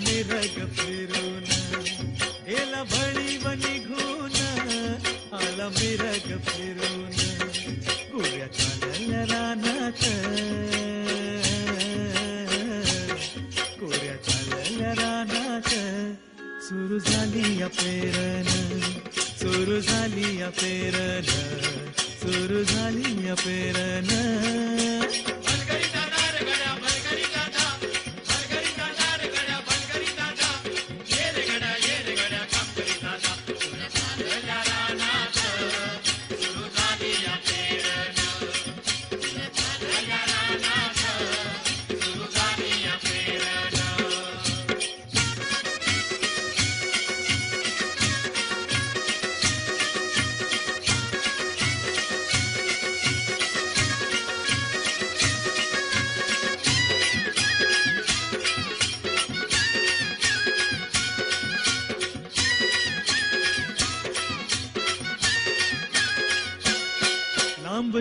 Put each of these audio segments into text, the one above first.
मिरग फिरून गेला भळीव निघून आला मिरग फिरून गुऱ्या चालल्या रानात. कोऱ्या चालल्या रानात. सुरू झाली या पेरण सुरू झाली या पेरण सुरू झाली या पेरण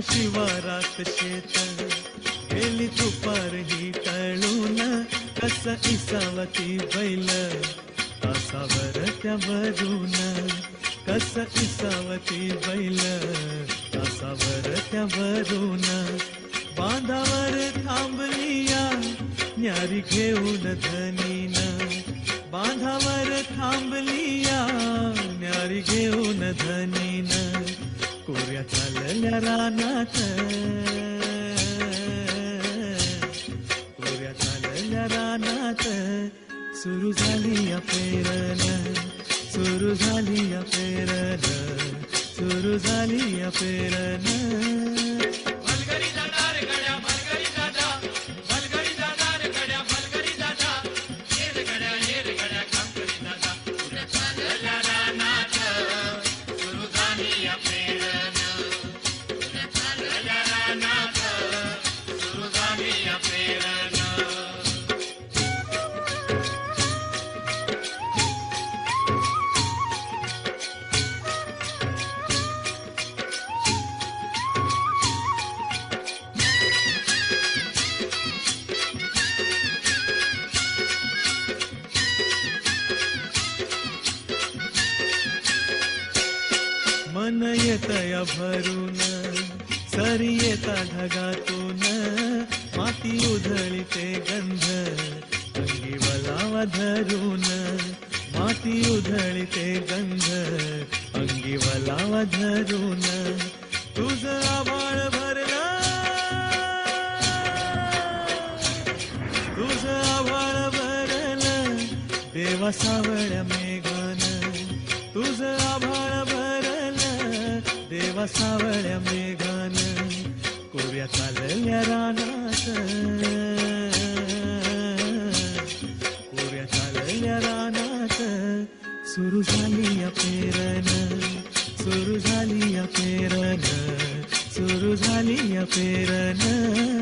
शिवारात शेत गेली दुपार ही टळून कस इसावती बैल. तासावर त्या भरून कस इसावती बैल. तासावर त्या भरून बांधावर थांबलिया न्यारी घेऊन धनीन. बांधावर थांबलिया न्यारी घेऊन चालल्या रानात कोऱ्या चालल्या रानात सुरू झाली या पेरन सुरू झाली या पेरण सुरू झाली या पेरन तया भरून सरी येता ढगातून माती उधळीते गंध अंगी वलावा धरून माती उधळीते गंध अंगी वलावा धरून तुझ आभाळ भरला तुझ आभाळ भरलं देवा सावळ्या मे देवा सावळ्या मेघान कोऱ्या चालल्या रानात कोऱ्या चालल्या रानात सुरू झाली या पेरण सुरू झाली या पेरण सुरू झाली या पेरण